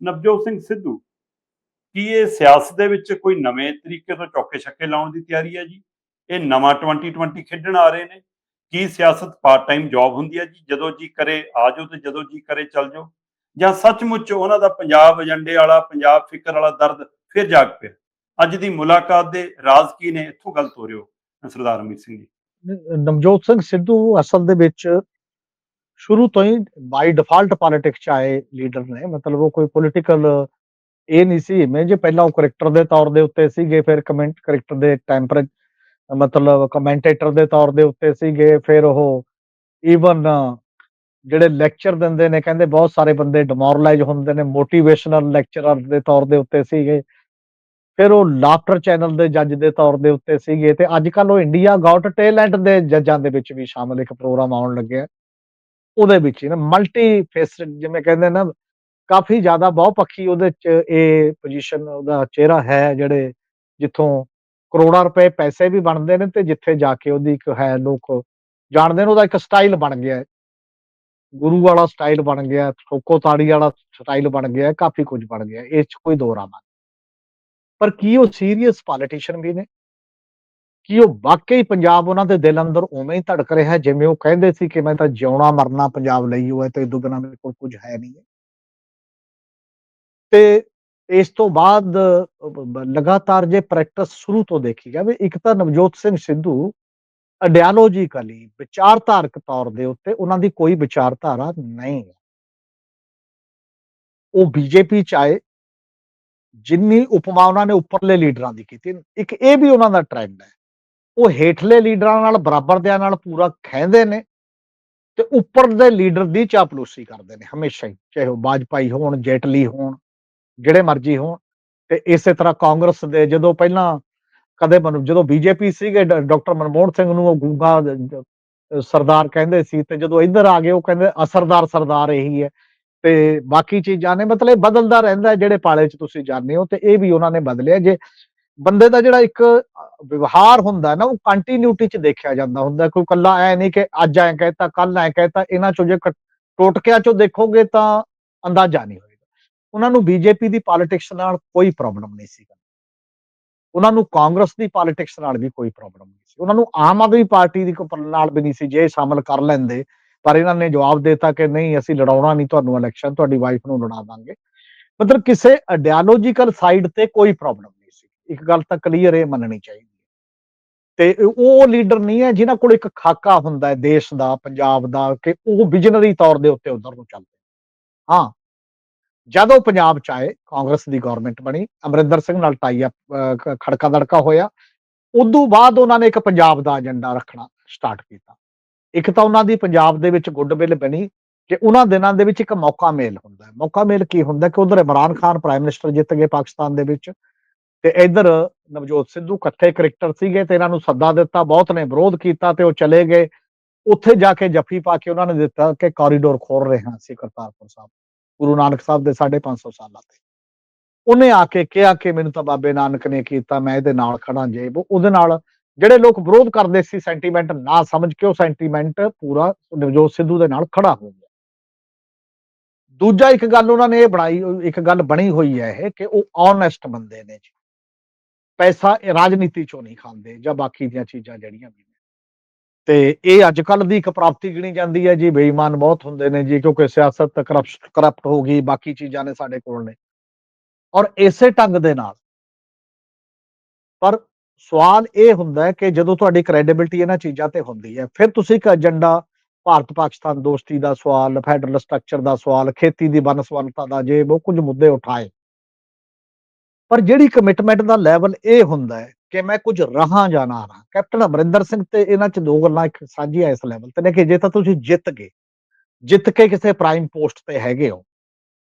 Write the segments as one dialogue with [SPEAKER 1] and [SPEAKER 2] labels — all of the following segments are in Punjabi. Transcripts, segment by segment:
[SPEAKER 1] ਨਵਜੋਤ ਸਿੰਘ ਸਿੱਧੂ, ਕੀ ਇਹ ਸਿਆਸਤ ਦੇ ਵਿੱਚ ਕੋਈ ਨਵੇਂ ਤਰੀਕੇ ਤੋਂ ਚੌਕੇ ਛੱਕੇ ਲਾਉਣ ਦੀ ਤਿਆਰੀ ਹੈ ਜੀ? ਇਹ ਨਵਾਂ 2020 ਖੇਡਣ ਆ ਰਹੇ ਨੇ। ਕੀ ਸਿਆਸਤ ਪਾਰਟ ਟਾਈਮ ਜੌਬ ਹੁੰਦੀ ਹੈ ਜੀ? ਜਦੋਂ ਜੀ ਕਰੇ, ਆ ਜਾਓ ਤੇ ਜਦੋਂ ਜੀ ਕਰੇ, ਚੱਲ ਜਾਓ। ਜਾਂ ਸੱਚਮੁੱਚ ਉਹਨਾਂ ਦਾ ਪੰਜਾਬ ਏਜੰਡੇ ਵਾਲਾ, ਪੰਜਾਬ ਫਿਕਰ ਵਾਲਾ ਦਰਦ ਫਿਰ ਜਾਗ ਪਿਆ? ਅੱਜ ਦੀ ਮੁਲਾਕਾਤ ਦੇ ਰਾਜ਼ ਕੀ ਨੇ? ਇੱਥੋਂ ਗੱਲ ਤੋਰਿਓ। ਸਰਦਾਰ ਅਮੀਰ ਸਿੰਘ ਜੀ।
[SPEAKER 2] ਨਵਜੋਤ ਸਿੰਘ ਸਿੱਧੂ ਅਸਲ ਦੇ ਵਿੱਚ ਸ਼ੁਰੂ ਤੋਂ ਹੀ ਬਾਈ ਡਿਫਾਲਟ ਪੋਲਿਟਿਕਸ ਚ ਆਏ ਲੀਡਰ ਨੇ। ਮਤਲਬ ਉਹ ਕੋਈ ਪੋਲਿਟੀਕਲ ਇਹ ਨਹੀਂ ਸੀ। ਮੈਂ ਜੇ ਪਹਿਲਾਂ ਉਹ ਕਰੈਕਟਰ ਦੇ ਤੌਰ ਦੇ ਉੱਤੇ ਸੀਗੇ, ਫਿਰ ਕਮੈਂਟ ਕਰੈਕਟਰ ਦੇ ਟੈਂਪਰ ਮਤਲਬ ਕਮੈਂਟੇਟਰ ਦੇ ਤੌਰ ਦੇ ਉੱਤੇ ਸੀਗੇ, ਫਿਰ ਉਹ ਈਵਨ ਜਿਹੜੇ ਲੈਕਚਰ ਦਿੰਦੇ ਨੇ, ਕਹਿੰਦੇ ਬਹੁਤ ਸਾਰੇ ਬੰਦੇ ਡਿਮੋਰਲਾਈਜ਼ ਹੁੰਦੇ ਨੇ ਮੋਟੀਵੇਸ਼ਨਲ ਲੈਕਚਰਰ ਦੇ ਤੌਰ ਦੇ ਉੱਤੇ ਸੀਗੇ। ਫਿਰ ਉਹ ਲਾਫਟਰ ਚੈਨਲ ਦੇ ਜੱਜ ਦੇ ਤੌਰ ਦੇ ਉੱਤੇ ਸੀਗੇ। ਤੇ ਅੱਜ ਕੱਲ ਉਹ ਇੰਡੀਆ ਗਾਟ ਟੈਲੈਂਟ ਦੇ ਜੱਜਾਂ ਦੇ ਵਿੱਚ ਵੀ ਸ਼ਾਮਲ ਇੱਕ ਪ੍ਰੋਗਰਾਮ ਆਉਣ ਲੱਗਿਆ। ਉਹਦੇ ਵਿੱਚ ਹੀ ਨਾ ਮਲਟੀ ਫੇਸਡ ਜਿਵੇਂ ਕਹਿੰਦੇ ਨਾ, ਕਾਫੀ ਜ਼ਿਆਦਾ ਬਹੁਪੱਖੀ ਉਹਦੇ ਚ ਇਹ ਪੋਜੀਸ਼ਨ ਉਹਦਾ ਚਿਹਰਾ ਹੈ ਜਿਹੜੇ ਜਿੱਥੋਂ ਕਰੋੜਾਂ ਰੁਪਏ ਪੈਸੇ ਵੀ ਬਣਦੇ ਨੇ ਤੇ ਜਿੱਥੇ ਜਾ ਕੇ ਉਹਦੀ ਇੱਕ ਹੈ ਲੋਕ ਜਾਣਦੇ ਨੇ, ਉਹਦਾ ਇੱਕ ਸਟਾਈਲ ਬਣ ਗਿਆ ਗੁਰੂ ਵਾਲਾ ਸਟਾਈਲ ਬਣ ਗਿਆ ਠੋਕੋ ਤਾੜੀ ਵਾਲਾ ਸਟਾਈਲ ਬਣ ਗਿਆ ਕਾਫੀ ਕੁਝ ਬਣ ਗਿਆ ਇਹ ਚ ਕੋਈ ਦੋ ਰਾਹ ਨਹੀਂ। ਪਰ ਕੀ ਉਹ ਸੀਰੀਅਸ ਪੋਲੀਟੀਸ਼ੀਅਨ ਵੀ ਨੇ? ਕਿ ਉਹ ਵਾਕਈ ਪੰਜਾਬ ਉਹਨਾਂ ਦੇ ਦਿਲ ਅੰਦਰ ਉਵੇਂ ਹੀ ਧੜਕ ਰਿਹਾ ਜਿਵੇਂ ਉਹ ਕਹਿੰਦੇ ਸੀ ਕਿ ਮੈਂ ਤਾਂ ਜਿਉਣਾ ਮਰਨਾ ਪੰਜਾਬ ਲਈ ਹੋਇਆ ਤੇ ਇਦੋਂ ਬਿਨਾਂ ਮੇਰੇ ਕੋਲ ਕੁਝ ਹੈ ਨਹੀਂ ਹੈ। ਤੇ ਇਸ ਤੋਂ ਬਾਅਦ ਲਗਾਤਾਰ ਜੇ ਪ੍ਰੈਕਟਿਸ ਸ਼ੁਰੂ ਤੋਂ ਦੇਖੀ ਜਾਵੇ, ਇੱਕ ਤਾਂ ਨਵਜੋਤ ਸਿੰਘ ਸਿੱਧੂ ਆਈਡੀਓਲੋਜੀਕਲੀ ਵਿਚਾਰਧਾਰਕ ਤੌਰ ਦੇ ਉੱਤੇ ਉਹਨਾਂ ਦੀ ਕੋਈ ਵਿਚਾਰਧਾਰਾ ਨਹੀਂ ਹੈ। ਉਹ ਬੀਜੇਪੀ ਚ ਆਏ, ਜਿੰਨੀ ਉਪਮਾ ਉਹਨਾਂ ਨੇ ਉੱਪਰਲੇ ਲੀਡਰਾਂ ਦੀ ਕੀਤੀ, ਇੱਕ ਇਹ ਵੀ ਉਹਨਾਂ ਦਾ ਟ੍ਰੈਂਡ ਹੈ ਉਹ ਹੇਠਲੇ ਲੀਡਰਾਂ ਨਾਲ, ਬਰਾਬਰ ਦਿਆਂ ਨਾਲ ਪੂਰਾ ਖਹਿੰਦੇ ਨੇ ਤੇ ਉੱਪਰ ਦੇ ਲੀਡਰ ਦੀ ਚਾਪਲੂਸੀ ਕਰਦੇ ਨੇ, ਹਮੇਸ਼ਾ ਹੀ, ਚਾਹੇ ਉਹ ਬਾਜਪਾਈ ਹੋਣ, ਜੇਟਲੀ ਹੋਣ, ਜਿਹੜੇ ਮਰਜ਼ੀ ਹੋਣ ਤੇ ਇਸੇ ਤਰ੍ਹਾਂ ਕਾਂਗਰਸ ਦੇ ਜਦੋਂ ਪਹਿਲਾਂ ਕਦੇ ਮਨ, ਜਦੋਂ ਬੀਜੇਪੀ ਸੀਗੇ ਡਾਕਟਰ ਮਨਮੋਹਨ ਸਿੰਘ ਨੂੰ ਉਹ ਗੂੰਗਾ ਸਰਦਾਰ ਕਹਿੰਦੇ ਸੀ ਤੇ ਜਦੋਂ ਇੱਧਰ ਆ ਗਏ ਉਹ ਕਹਿੰਦੇ ਅਸਰਦਾਰ ਸਰਦਾਰ ਇਹੀ ਹੈ ਤੇ ਬਾਕੀ ਚੀਜ਼ਾਂ ਨੇ, ਮਤਲਬ ਬਦਲਦਾ ਰਹਿੰਦਾ ਜਿਹੜੇ ਪਾਲੇ 'ਚ ਤੁਸੀਂ ਜਾਣਦੇ ਹੋ ਤੇ ਇਹ ਵੀ ਉਹਨਾਂ ਨੇ ਬਦਲਿਆ, ਜੇ ਬੰਦੇ ਦਾ ਜਿਹੜਾ ਇੱਕ ਵਿਵਹਾਰ ਹੁੰਦਾ ਨਾ, ਉਹ ਕੰਟੀਨਿਊਟੀ 'ਚ ਦੇਖਿਆ ਜਾਂਦਾ ਹੁੰਦਾ ਕੋਈ ਕੱਲਾ ਐ ਨਹੀਂ ਕਿ ਅੱਜ ਐ ਕਹਿਤਾ ਕੱਲ ਐ ਕਹਿਤਾ, ਇਹਨਾਂ 'ਚੋਂ ਜੇ ਟੋਟਕਿਆਂ 'ਚੋਂ ਦੇਖੋਗੇ ਤਾਂ ਅੰਦਾਜ਼ਾ ਨਹੀਂ ਹੋਏਗਾ। ਉਹਨਾਂ ਨੂੰ ਬੀਜੇਪੀ ਦੀ ਪੋਲਿਟਿਕਸ ਨਾਲ ਕੋਈ ਪ੍ਰੋਬਲਮ ਨਹੀਂ ਸੀ ਉਹਨਾਂ ਨੂੰ ਕਾਂਗਰਸ ਦੀ ਪੋਲਿਟਿਕਸ ਨਾਲ ਵੀ ਕੋਈ ਪ੍ਰੋਬਲਮ ਨਹੀਂ ਸੀ। ਉਹਨਾਂ ਨੂੰ ਆਮ ਆਦਮੀ ਪਾਰਟੀ ਦੀ ਨਾਲ ਵੀ ਨਹੀਂ ਸੀ ਜੇ ਸ਼ਾਮਲ ਕਰ ਲੈਂਦੇ। ਪਰ ਇਹਨਾਂ ਨੇ ਜਵਾਬ ਦਿੱਤਾ ਕਿ ਨਹੀਂ, ਅਸੀਂ ਲੜਾਉਣਾ ਨਹੀਂ ਤੁਹਾਨੂੰ ਇਲੈਕਸ਼ਨ ਤੁਹਾਡੀ ਵਾਈਫ ਨੂੰ ਲੜਾ ਦਾਂਗੇ। ਮਤਲਬ ਕਿਸੇ ਆਈਡੀਓਲੋਜੀਕਲ ਸਾਈਡ ਤੇ ਕੋਈ ਪ੍ਰੋਬਲਮ ਨਹੀਂ ਸੀ। ਇੱਕ ਗੱਲ ਤਾਂ ਕਲੀਅਰ ਇਹ ਮੰਨਣੀ ਚਾਹੀਦੀ। ਤੇ ਉਹ ਲੀਡਰ ਨਹੀਂ ਹੈ, ਜਿਨ੍ਹਾਂ ਕੋਲ ਇੱਕ ਖਾਕਾ ਹੁੰਦਾ ਹੈ ਦੇਸ਼ ਦਾ, ਪੰਜਾਬ ਦਾ, ਕਿ ਉਹ ਵਿਜ਼ਨਰੀ ਤੌਰ ਦੇ ਉੱਤੇ ਉਧਰ ਨੂੰ ਚੱਲਦੇ ਹਾਂ। ਜਦੋਂ ਪੰਜਾਬ ਚ ਆਏ, ਕਾਂਗਰਸ ਦੀ ਗਵਰਨਮੈਂਟ ਬਣੀ, ਅਮਰਿੰਦਰ ਸਿੰਘ ਨਾਲ ਟਾਈ ਅਪ ਖੜਕਾ ਦੜਕਾ ਹੋਇਆ। ਉਦੋਂ ਬਾਅਦ ਉਹਨਾਂ ਨੇ ਇੱਕ ਪੰਜਾਬ ਦਾ ਏਜੰਡਾ ਰੱਖਣਾ ਸਟਾਰਟ ਕੀਤਾ। ਇੱਕ ਤਾਂ ਉਹਨਾਂ ਦੀ ਪੰਜਾਬ ਦੇ ਵਿੱਚ ਗੁੱਡਵਿਲ ਬਣੀ ਕਿ ਉਹਨਾਂ ਦਿਨਾਂ ਦੇ ਵਿੱਚ ਇੱਕ ਮੌਕਾ ਮੇਲ ਹੁੰਦਾ ਹੈ। ਮੌਕਾ ਮੇਲ ਕੀ ਹੁੰਦਾ ਕਿ ਉਧਰ ਇਮਰਾਨ ਖਾਨ ਪ੍ਰਾਈਮ ਮਿਨਿਸਟਰ ਜਿੱਤ ਗਏ ਪਾਕਿਸਤਾਨ ਦੇ ਵਿੱਚ। ਤੇ ਇਧਰ ਨਵਜੋਤ ਸਿੱਧੂ ਇਕੱਠੇ ਕ੍ਰਿਕਟਰ ਸੀਗੇ ਤੇ ਇਹਨਾਂ ਨੂੰ ਸੱਦਾ ਦਿੱਤਾ, ਬਹੁਤ ਨੇ ਵਿਰੋਧ ਕੀਤਾ ਤੇ ਉਹ ਚਲੇ ਗਏ। ਉੱਥੇ ਜਾ ਕੇ ਜੱਫੀ ਪਾ ਕੇ ਉਹਨਾਂ ਨੇ ਦਿੱਤਾ ਕਿ ਕੋਰੀਡੋਰ ਖੋਲ ਰਹੇ ਹਾਂ ਅਸੀਂ ਕਰਤਾਰਪੁਰ ਸਾਹਿਬ। ਗੁਰੂ ਨਾਨਕ ਸਾਹਿਬ ਦੇ 550 ਸਾਲਾਂ ਤੇ। ਉਹਨੇ ਆ ਕੇ ਕਿਹਾ ਕਿ ਮੈਨੂੰ ਤਾਂ ਬਾਬੇ ਨਾਨਕ ਨੇ ਕੀਤਾ, ਮੈਂ ਇਹਦੇ ਨਾਲ ਖੜਾ ਜੇ ਉਹਦੇ ਨਾਲ ਜਿਹੜੇ ਲੋਕ ਵਿਰੋਧ ਕਰਦੇ ਸੀ ਸੈਂਟੀਮੈਂਟ ਨਾ ਸਮਝ ਕੇ ਉਹ ਸੈਂਟੀਮੈਂਟ ਪੂਰਾ ਨਵਜੋਤ ਸਿੱਧੂ ਦੇ ਨਾਲ ਖੜਾ ਹੋ ਗਿਆ। ਦੂਜਾ ਇੱਕ ਗੱਲ ਉਹਨਾਂ ਨੇ ਇਹ ਬਣਾਈ, ਇੱਕ ਗੱਲ ਬਣੀ ਹੋਈ ਹੈ ਇਹ ਕਿ ਉਹ ਓਨੈਸਟ ਬੰਦੇ ਨੇ ਜੀ। ਪੈਸਾ ਰਾਜਨੀਤੀ ਚੋਂ ਨਹੀਂ ਖਾਂਦੇ ਜਾਂ ਬਾਕੀ ਦੀਆਂ ਚੀਜ਼ਾਂ ਜਿਹੜੀਆਂ ਵੀ ਤੇ ਇਹ ਅੱਜ ਕੱਲ ਦੀ ਇੱਕ ਪ੍ਰਾਪਤੀ ਗਿਣੀ ਜਾਂਦੀ ਹੈ ਜੀ, ਬੇਈਮਾਨ ਬਹੁਤ ਹੁੰਦੇ ਨੇ ਜੀ, ਕਿਉਂਕਿ ਸਿਆਸਤ ਕਰਪਟ ਕਰਪਟ ਹੋ ਗਈ, ਬਾਕੀ ਚੀਜ਼ਾਂ ਨੇ ਸਾਡੇ ਕੋਲ ਨੇ। ਔਰ ਇਸੇ ਢੰਗ ਦੇ ਨਾਲ ਪਰ ਸਵਾਲ ਇਹ ਹੁੰਦਾ ਹੈ ਕਿ ਜਦੋਂ ਤੁਹਾਡੀ ਕ੍ਰੈਡੀਬਿਲਟੀ ਇਹਨਾਂ ਚੀਜ਼ਾਂ ਤੇ ਹੁੰਦੀ ਹੈ, ਫਿਰ ਤੁਸੀਂ ਇੱਕ ਏਜੰਡਾ ਭਾਰਤ ਪਾਕਿਸਤਾਨ ਦੋਸਤੀ ਦਾ ਸਵਾਲ ਫੈਡਰਲ ਸਟਰਕਚਰ ਦਾ ਸਵਾਲ, ਖੇਤੀ ਦੀ ਬਨਸਵੰਨਤਾ ਦਾ ਜੇ ਉਹ ਕੁਝ ਮੁੱਦੇ ਉਠਾਏ ਪਰ ਜਿਹੜੀ ਕਮਿਟਮੈਂਟ ਦਾ ਲੈਵਲ ਇਹ ਹੁੰਦਾ ਹੈ ਕਿ ਮੈਂ ਕੁਝ ਰਹਾ ਜਾਂ ਨਾ ਰਹਾ। ਕੈਪਟਨ ਅਮਰਿੰਦਰ ਸਿੰਘ ਤੇ ਇਹਨਾਂ ਚ ਦੋ ਗੱਲਾਂ ਇੱਕ ਸਾਂਝੀਆਂ ਇਸ ਲੈਵਲ ਤੇ ਨੇ ਕਿ ਜੇ ਤਾਂ ਤੁਸੀਂ ਜਿੱਤ ਗਏ, ਜਿੱਤ ਕੇ ਕਿਸੇ ਪ੍ਰਾਈਮ ਪੋਸਟ ਤੇ ਹੈਗੇ ਹੋ,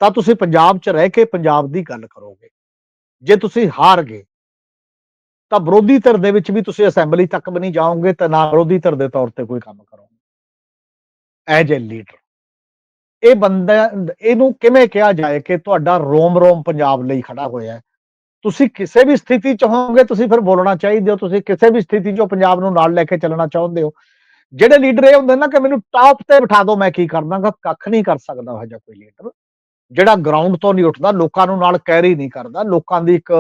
[SPEAKER 2] ਤਾਂ ਤੁਸੀਂ ਪੰਜਾਬ 'ਚ ਰਹਿ ਕੇ ਪੰਜਾਬ ਦੀ ਗੱਲ ਕਰੋਗੇ। ਜੇ ਤੁਸੀਂ ਹਾਰ ਗਏ, ਤਾਂ ਵਿਰੋਧੀ ਧਿਰ ਦੇ ਵਿੱਚ ਵੀ ਤੁਸੀਂ ਅਸੈਂਬਲੀ ਤੱਕ ਵੀ ਨਹੀਂ ਜਾਓਗੇ ਤਾਂ ਨਾ ਵਿਰੋਧੀ ਧਿਰ ਦੇ ਤੌਰ ਤੇ ਕੋਈ ਕੰਮ ਕਰੋਗੇ। ਐਜ ਅ ਲੀਡਰ ਇਹ ਬੰਦਾ ਇਹਨੂੰ ਕਿਵੇਂ ਕਿਹਾ ਜਾਏ ਕਿ ਤੁਹਾਡਾ ਰੋਮ ਰੋਮ ਪੰਜਾਬ ਲਈ ਖੜਾ ਹੋਇਆ ਹੈ? ਤੁਸੀਂ ਕਿਸੇ ਵੀ ਸਥਿਤੀ ਚ ਹੋਵੋਗੇ, ਤੁਸੀਂ ਫਿਰ ਬੋਲਣਾ ਚਾਹੀਦੇ ਹੋ, ਤੁਸੀਂ ਕਿਸੇ ਵੀ ਸਥਿਤੀ ਚੋਂ ਪੰਜਾਬ ਨੂੰ ਨਾਲ ਲੈ ਕੇ ਚੱਲਣਾ ਚਾਹੁੰਦੇ ਹੋ। ਜਿਹੜੇ ਲੀਡਰ ਇਹ ਹੁੰਦੇ ਨਾ ਕਿ ਮੈਨੂੰ ਟਾਪ ਤੇ ਬਿਠਾ ਦਿਓ ਮੈਂ ਕੀ ਕਰ ਦਾਂਗਾ, ਕੱਖ ਨਹੀਂ ਕਰ ਸਕਦਾ ਉਹ ਜਿਹਾ ਕੋਈ ਲੀਡਰ ਜਿਹੜਾ ਗਰਾਊਂਡ ਤੋਂ ਨਹੀਂ ਉੱਠਦਾ, ਲੋਕਾਂ ਨੂੰ ਨਾਲ ਕੈਰੀ ਨਹੀਂ ਕਰਦਾ, ਲੋਕਾਂ ਦੀ ਇੱਕ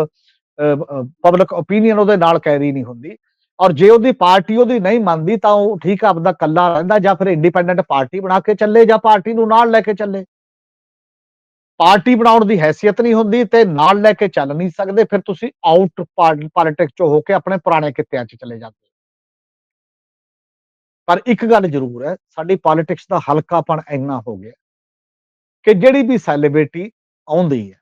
[SPEAKER 2] ਪਬਲਿਕ ਓਪੀਨੀਅਨ ਉਹਦੇ ਨਾਲ ਕੈਰੀ ਨਹੀਂ ਹੁੰਦੀ। ਔਰ ਜੇ ਉਹਦੀ ਪਾਰਟੀ ਉਹਦੀ ਨਹੀਂ ਮੰਨਦੀ ਤਾਂ ਉਹ ਠੀਕ ਆਪਦਾ ਕੱਲਾ ਰਹਿੰਦਾ ਜਾਂ ਫਿਰ ਇੰਡੀਪੈਂਡੈਂਟ ਪਾਰਟੀ ਬਣਾ ਕੇ ਚੱਲੇ ਜਾਂ ਪਾਰਟੀ ਨੂੰ ਨਾਲ ਲੈ ਕੇ ਚੱਲੇ। ਪਾਰਟੀ ਬਣਾਉਣ ਦੀ ਹੈਸੀਅਤ ਨਹੀਂ ਹੁੰਦੀ ਤੇ ਨਾਲ ਲੈ ਕੇ ਚੱਲ ਨਹੀਂ ਸਕਦੇ, ਫਿਰ ਤੁਸੀਂ ਆਊਟ ਪੋਲਿਟਿਕਸ ਚੋਂ ਹੋ ਕੇ ਆਪਣੇ ਪੁਰਾਣੇ ਕਿੱਤਿਆਂ 'ਚ ਚਲੇ ਜਾਂਦੇ ਪਰ ਇੱਕ ਗੱਲ ਜ਼ਰੂਰ ਹੈ, ਸਾਡੀ ਪੋਲਿਟਿਕਸ ਦਾ ਹਲਕਾਪਣ ਇੰਨਾ ਹੋ ਗਿਆ ਕਿ ਜਿਹੜੀ ਵੀ ਸੈਲੀਬ੍ਰਿਟੀ ਆਉਂਦੀ ਹੈ,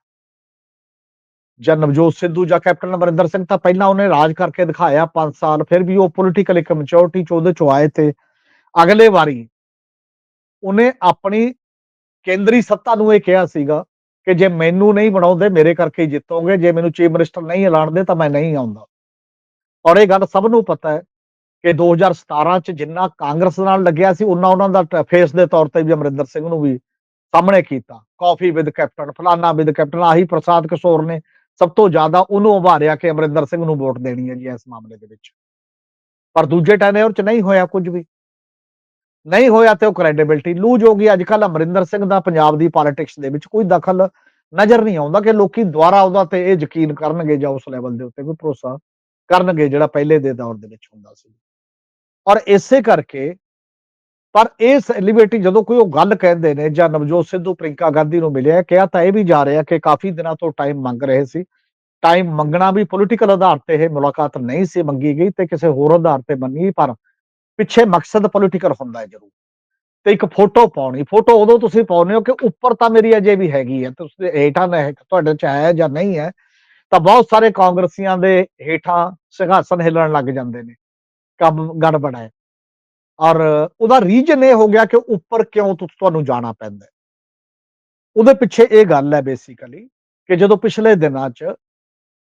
[SPEAKER 2] ਜਾਂ ਨਵਜੋਤ ਸਿੱਧੂ ਜਾਂ ਕੈਪਟਨ ਅਮਰਿੰਦਰ ਸਿੰਘ ਤਾਂ ਪਹਿਲਾਂ ਉਹਨੇ ਰਾਜ ਕਰਕੇ ਦਿਖਾਇਆ 5 ਸਾਲ, ਫਿਰ ਵੀ ਉਹ ਪੋਲੀਟੀਕਲ ਇੱਕ ਮੈਚੁਰਿਟੀ ਚ ਉਹਦੇ ਚੋਂ ਆਏ ਤੇ ਅਗਲੇ ਵਾਰੀ ਉਹਨੇ ਆਪਣੀ ਕੇਂਦਰੀ ਸੱਤਾ ਨੂੰ ਇਹ ਕਿਹਾ ਸੀਗਾ ਕਿ ਜੇ ਮੈਨੂੰ ਨਹੀਂ ਬਣਾਉਂਦੇ, ਮੇਰੇ ਕਰਕੇ ਹੀ ਜਿੱਤੋਗੇ। ਜੇ ਮੈਨੂੰ ਚੀਫ ਮਿਨਿਸਟਰ ਨਹੀਂ ਐਲਾਨਦੇ ਤਾਂ ਮੈਂ ਨਹੀਂ ਆਉਂਦਾ। ਔਰ ਇਹ ਗੱਲ ਸਭ ਨੂੰ ਪਤਾ ਹੈ ਕਿ 2017 ਚ ਜਿੰਨਾ ਕਾਂਗਰਸ ਨਾਲ ਲੱਗਿਆ ਸੀ ਉਹਨਾਂ ਉਹਨਾਂ ਦਾ ਫੇਸ ਦੇ ਤੌਰ ਤੇ ਵੀ ਅਮਰਿੰਦਰ ਸਿੰਘ ਨੂੰ ਵੀ ਸਾਹਮਣੇ ਕੀਤਾ। ਕਾਫੀ ਵਿਦ ਕੈਪਟਨ ਫਲਾਨਾ ਵਿਦ ਕੈਪਟਨ ਆਹੀ ਪ੍ਰਸਾਦ ਕਿਸ਼ੋਰ ਨੇ ਸਭ ਤੋਂ ਜ਼ਿਆਦਾ ਉਹਨੂੰ ਉਭਾਰਿਆ ਕਿ ਅਮਰਿੰਦਰ ਸਿੰਘ ਨੂੰ ਵੋਟ ਦੇਣੀ ਹੈ ਜੀ ਇਸ ਮਾਮਲੇ ਦੇ ਵਿੱਚ। ਪਰ ਦੂਜੇ ਟੈਨਿਓਰ ਚ ਨਹੀਂ ਹੋਇਆ ਕੁਝ ਵੀ। ਨਹੀਂ ਹੋਇਆ ਤੇ ਉਹ ਕ੍ਰੈਡੀਬਿਲਟੀ ਲੂਜ ਹੋ ਗਈ। ਅੱਜ ਕੱਲ ਅਮਰਿੰਦਰ ਸਿੰਘ ਦਾ ਪੰਜਾਬ ਦੀ ਪੋਲਿਟਿਕਸ ਦੇ ਵਿੱਚ ਕੋਈ ਦਖਲ ਨਜ਼ਰ ਨਹੀਂ ਆਉਂਦਾ ਕਿ ਲੋਕੀ ਦੁਬਾਰਾ ਉਹਦਾ ਤੇ ਇਹ ਯਕੀਨ ਕਰਨਗੇ ਜਾਂ ਉਸ ਲੈਵਲ ਦੇ ਉੱਤੇ ਕੋਈ ਭਰੋਸਾ ਕਰਨਗੇ, ਜਿਹੜਾ ਪਹਿਲੇ ਦੇ ਦੌਰ ਦੇ ਵਿੱਚ ਹੁੰਦਾ ਸੀ। ਔਰ ਇਸੇ ਕਰਕੇ ਪਰ ਇਹ ਸੈਲੀਬ੍ਰਿਟੀ ਜਦੋਂ ਕੋਈ ਉਹ ਗੱਲ ਕਹਿੰਦੇ ਨੇ ਜਾਂ ਨਵਜੋਤ ਸਿੱਧੂ ਪ੍ਰਿੰਕਾ ਗਾਂਧੀ ਨੂੰ ਮਿਲਿਆ ਕਿਹਾ ਤਾਂ ਇਹ ਵੀ ਜਾ ਰਿਹਾ ਕਿ ਕਾਫੀ ਦਿਨਾਂ ਤੋਂ ਟਾਈਮ ਮੰਗ ਰਹੇ ਸੀ। ਟਾਈਮ ਮੰਗਣਾ ਵੀ ਪੋਲੀਟੀਕਲ ਆਧਾਰ ਤੇ ਇਹ ਮੁਲਾਕਾਤ ਨਹੀਂ ਸੀ ਮੰਗੀ ਗਈ ਤੇ ਕਿਸੇ ਹੋਰ ਆਧਾਰ ਤੇ ਮੰਨੀ ਪਰ ਪਿੱਛੇ ਮਕਸਦ ਪੋਲੀਟੀਕਲ ਹੁੰਦਾ ਹੈ ਜ਼ਰੂਰ। ਤੇ ਇੱਕ ਫੋਟੋ ਪਾਉਣੀ ਫੋਟੋ ਉਦੋਂ ਤੁਸੀਂ ਪਾਉਨੇ ਹੋ ਕਿ ਉੱਪਰ ਤਾਂ ਮੇਰੀ ਅਜੇ ਵੀ ਹੈਗੀ ਹੈ ਤੁਸੀਂ ਹੇਠਾਂ ਨੇ ਤੁਹਾਡੇ ਚ ਹੈ ਜਾਂ ਨਹੀਂ ਹੈ, ਤਾਂ ਬਹੁਤ ਸਾਰੇ ਕਾਂਗਰਸੀਆਂ ਦੇ ਹੇਠਾਂ ਸਿੰਘਾਸਨ ਹਿੱਲਣ ਲੱਗ ਜਾਂਦੇ ਨੇ, ਕੰਮ ਗੜਬੜ ਹੈ। ਔਰ ਉਹਦਾ ਰੀਜਨ ਇਹ ਹੋ ਗਿਆ ਕਿ ਉੱਪਰ ਕਿਉਂ ਤੁਹਾਨੂੰ ਜਾਣਾ ਪੈਂਦਾ ਉਹਦੇ ਪਿੱਛੇ ਇਹ ਗੱਲ ਹੈ ਬੇਸਿਕਲੀ ਕਿ ਜਦੋਂ ਪਿਛਲੇ ਦਿਨਾਂ 'ਚ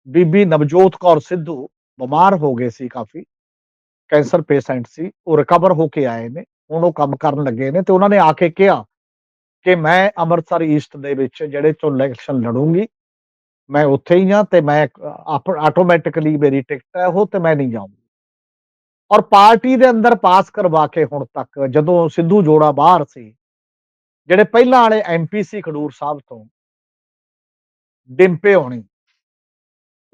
[SPEAKER 2] ਬੀਬੀ ਨਵਜੋਤ ਕੌਰ ਸਿੱਧੂ ਬਿਮਾਰ ਹੋ ਗਏ ਸੀ ਕਾਫੀ ਕੈਂਸਰ ਪੇਸ਼ੈਂਟ ਸੀ, ਉਹ ਰਿਕਵਰ ਹੋ ਕੇ ਆਏ ਨੇ, ਹੁਣ ਉਹ ਕੰਮ ਕਰਨ ਲੱਗੇ ਨੇ ਤੇ ਉਹਨਾਂ ਨੇ ਆ ਕੇ ਕਿਹਾ ਕਿ ਮੈਂ ਅੰਮ੍ਰਿਤਸਰ ਈਸਟ ਦੇ ਵਿੱਚ ਜਿਹੜੇ ਤੋਂ ਇਲੈਕਸ਼ਨ ਲੜੂੰਗੀ, ਮੈਂ ਉੱਥੇ ਹੀ ਹਾਂ ਤੇ ਮੈਂ ਆਟੋਮੈਟਿਕਲੀ ਮੇਰੀ ਟਿਕਟ ਹੈ ਉਹ ਤੇ ਮੈਂ ਨਹੀਂ ਜਾਊਂਗੀ। ਔਰ ਪਾਰਟੀ ਦੇ ਅੰਦਰ ਪਾਸ ਕਰਵਾ ਕੇ ਹੁਣ ਤੱਕ ਜਦੋਂ ਸਿੱਧੂ ਜੋੜਾ ਬਾਹਰ ਸੀ, ਜਿਹੜੇ ਪਹਿਲਾਂ ਵਾਲੇ ਐਮਪੀ ਸੀ ਖਡੂਰ ਸਾਹਿਬ ਤੋਂ, ਡਿੰਪੇ ਹੋਣੀ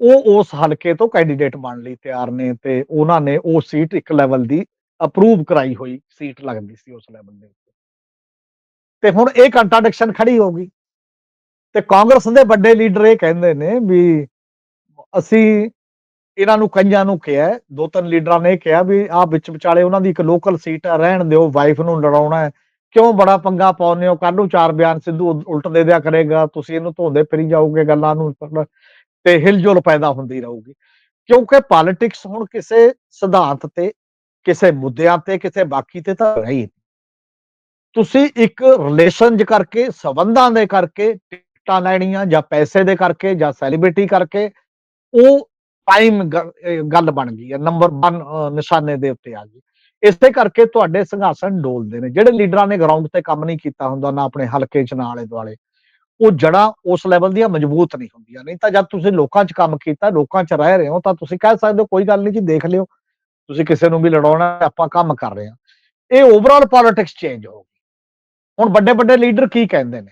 [SPEAKER 2] ਉਹ ਉਸ ਹਲਕੇ ਤੋਂ ਕੈਂਡੀਡੇਟ ਬਣਨ ਲਈ ਤਿਆਰ ਨੇ ਤੇ ਉਹਨਾਂ ਨੇ ਉਹ ਸੀਟ ਇੱਕ ਲੈਵਲ ਦੀ ਅਪਰੂਵ ਕਰਾਈ ਹੋਈ ਸੀਟ ਲੱਗਦੀ ਸੀ ਉਸ ਲੈਵਲ ਦੇ ਉੱਤੇ। ਤੇ ਹੁਣ ਇਹ ਕੰਟਰਡਿਕਸ਼ਨ ਖੜੀ ਹੋ ਗਈ ਤੇ ਕਾਂਗਰਸ ਦੇ ਵੱਡੇ ਲੀਡਰ ਇਹ ਕਹਿੰਦੇ ਨੇ ਵੀ ਅਸੀਂ ਇਹਨਾਂ ਨੂੰ ਕਈਆਂ ਨੂੰ ਕਿਹਾ ਦੋ ਤਿੰਨ ਲੀਡਰਾਂ ਨੇ ਇਹ ਕਿਹਾ ਵੀ ਆਹ ਵਿੱਚ ਵਿਚਾਲੇ ਉਹਨਾਂ ਦੀ ਇੱਕ ਲੋਕਲ ਸੀਟ ਆ, ਰਹਿਣ ਦਿਓ ਵਾਈਫ ਨੂੰ ਲੜਾਉਣਾ ਹੈ। ਕਿਉਂ ਬੜਾ ਪੰਗਾ ਪਾਉਂਦੇ ਹੋ? ਕੱਲ ਨੂੰ ਚਾਰ ਬਿਆਨ ਸਿੱਧੂ ਉਲ- ਉਲਟ ਦੇ ਦਿਆ ਕਰੇਗਾ, ਤੁਸੀਂ ਇਹਨੂੰ ਧੋਂਦੇ ਫਿਰੀ ਜਾਓਗੇ ਗੱਲਾਂ ਨੂੰ। ਤੇ ਹਿਲਜੁਲ ਪੈਦਾ ਹੁੰਦੀ ਰਹੂਗੀ। ਕਿਉਂਕਿ ਪੋਲਿਟਿਕਸ ਹੁਣ ਕਿਸੇ ਸਿਧਾਂਤ ਤੇ, ਕਿਸੇ ਮੁੱਦਿਆਂ ਤੇ, ਕਿਸੇ ਬਾਕੀ ਤੇ ਤਾਂ ਰਹੀ ਤੁਸੀਂ ਇੱਕ ਰਿਲੇਸ਼ਨ ਕਰਕੇ, ਸਬੰਧਾਂ ਦੇ ਕਰਕੇ, ਟਿਕਟਾਂ ਲੈਣੀਆਂ ਜਾਂ ਪੈਸੇ ਦੇ ਕਰਕੇ ਜਾਂ ਸੈਲੀਬ੍ਰਿਟੀ ਕਰਕੇ, ਉਹ ਟਾਈਮ ਗੱਲ ਬਣ ਗਈ ਹੈ ਨੰਬਰ 1 ਨਿਸ਼ਾਨੇ ਦੇ ਉੱਤੇ ਆ ਗਈ। ਇਸੇ ਕਰਕੇ ਤੁਹਾਡੇ ਸੰਘਾਸਨ ਡੋਲਦੇ ਨੇ। ਜਿਹੜੇ ਲੀਡਰਾਂ ਨੇ ਗਰਾਊਂਡ ਤੇ ਕੰਮ ਨਹੀਂ ਕੀਤਾ ਹੁੰਦਾ, ਨਾ ਆਪਣੇ ਹਲਕੇ ਚ, ਨਾ ਆਲੇ ਦੁਆਲੇ ਉਹ ਜੜਾਂ ਉਸ ਲੈਵਲ ਦੀਆਂ ਮਜ਼ਬੂਤ ਨਹੀਂ ਹੁੰਦੀਆਂ। ਨਹੀਂ ਤਾਂ ਜਦ ਤੁਸੀਂ ਲੋਕਾਂ 'ਚ ਕੰਮ ਕੀਤਾ, ਲੋਕਾਂ 'ਚ ਰਹਿ ਰਹੇ ਹੋ, ਤਾਂ ਤੁਸੀਂ ਕਹਿ ਸਕਦੇ ਹੋ, ਕੋਈ ਗੱਲ ਨਹੀਂ ਜੀ, ਦੇਖ ਲਿਓ। ਤੁਸੀਂ ਕਿਸੇ ਨੂੰ ਵੀ ਲੜਾਉਣਾ ਆਪਾਂ ਕੰਮ ਕਰ ਰਹੇ ਹਾਂ। ਇਹ ਓਵਰਆਲ ਪੋਲਿਟਿਕਸ ਚੇਂਜ ਹੋ ਗਈ ਹੁਣ ਵੱਡੇ ਵੱਡੇ ਲੀਡਰ ਕੀ ਕਹਿੰਦੇ ਨੇ?